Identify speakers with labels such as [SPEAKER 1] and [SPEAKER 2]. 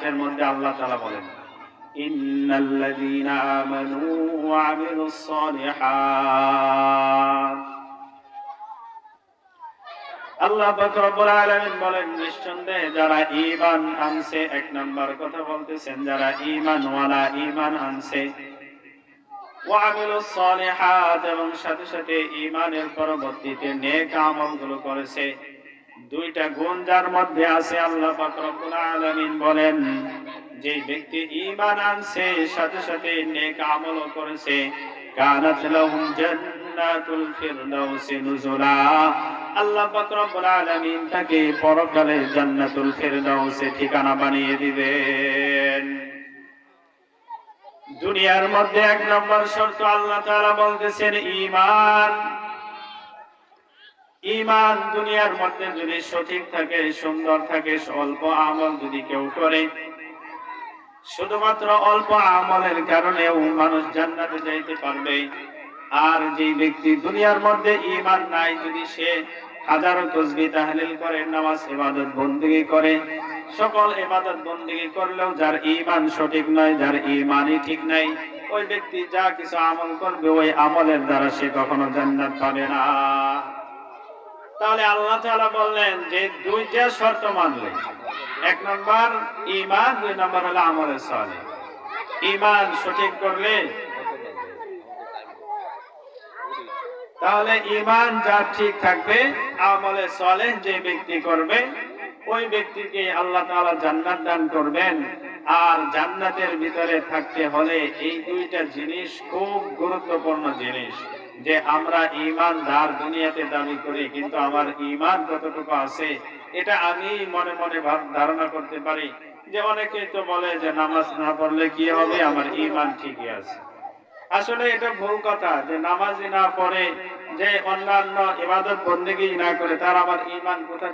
[SPEAKER 1] আয়াতের মধ্যে আল্লাহ তাআলা বলেন আল্লাহ বলেন, নিঃসন্দেহে যারা ঈমান আনছে, এক নাম্বার কথা বলতেছেন, যারা ওয়ালা ঈমান আনছে এবং সাথে সাথে ইমানের পরবর্তীতে নেক আমলগুলো করেছে দুইটা গুণ যার মধ্যে আছে আল্লাহ পাক বলেন, যে ব্যক্তি ঈমান আনছে, সাথে সাথে নেক আমলও করেছে। ঠিকানা বানিয়ে দুনিয়ার মধ্যে এক নম্বর শর্ত আল্লাহ তাআলা বলতেছেন, ঈমান ঈমান দুনিয়ার মধ্যে যদি সঠিক থাকে, সুন্দর থাকে, অল্প আমল যদি কেউ করে, শুধুমাত্র অল্প আমলের কারণেও মানুষ জান্নাতে যাইতে পারবে। আর যে ব্যক্তি দুনিয়ার মধ্যে ঈমান নাই, যদি সে হাজারো তসবি তাহলিল করে, নামাজ ইবাদত বন্দেগী করে, সকল ইবাদত বন্দেগী করলেও যার ইমান সঠিক নয়, যার ঈমানই ঠিক নাই, ওই ব্যক্তি যা কিছু আমল করবে, ওই আমলের দ্বারা সে কখনো জান্নাত পাবে না। তাহলে আল্লাহ তাআলা বললেন যে দুইটা শর্ত মানলে। এক নম্বর ইমান দুই নম্বর হলো আমলে সালেহ ইমান সঠিক করলে তাহলে ইমান যার ঠিক থাকবে, আমলে সালেহ যে ব্যক্তি করবে, ওই ব্যক্তিকে আল্লাহ তালা জান্নাত দান করবেন। আর জান্নাতের ভিতরে থাকতে হলে এই দুইটা জিনিস খুব গুরুত্বপূর্ণ জিনিস, যে আমরা ইমানদার দুনিয়াতে দাবি করি, কিন্তু আমার ইমান কতটুকু আছে, এটা আমি মনে মনে ভাব ধারণা করতে পারি। যে অনেকেই তো বলে যে নামাজ না পড়লে কি হবে, আমার ইমান ঠিকই আছে। আসলে এটা ভুল কথা, যে নামাজি না পড়ে যে অন্যান্য ইবাদত বন্দেগী না করে তার আমার ইমান কোথা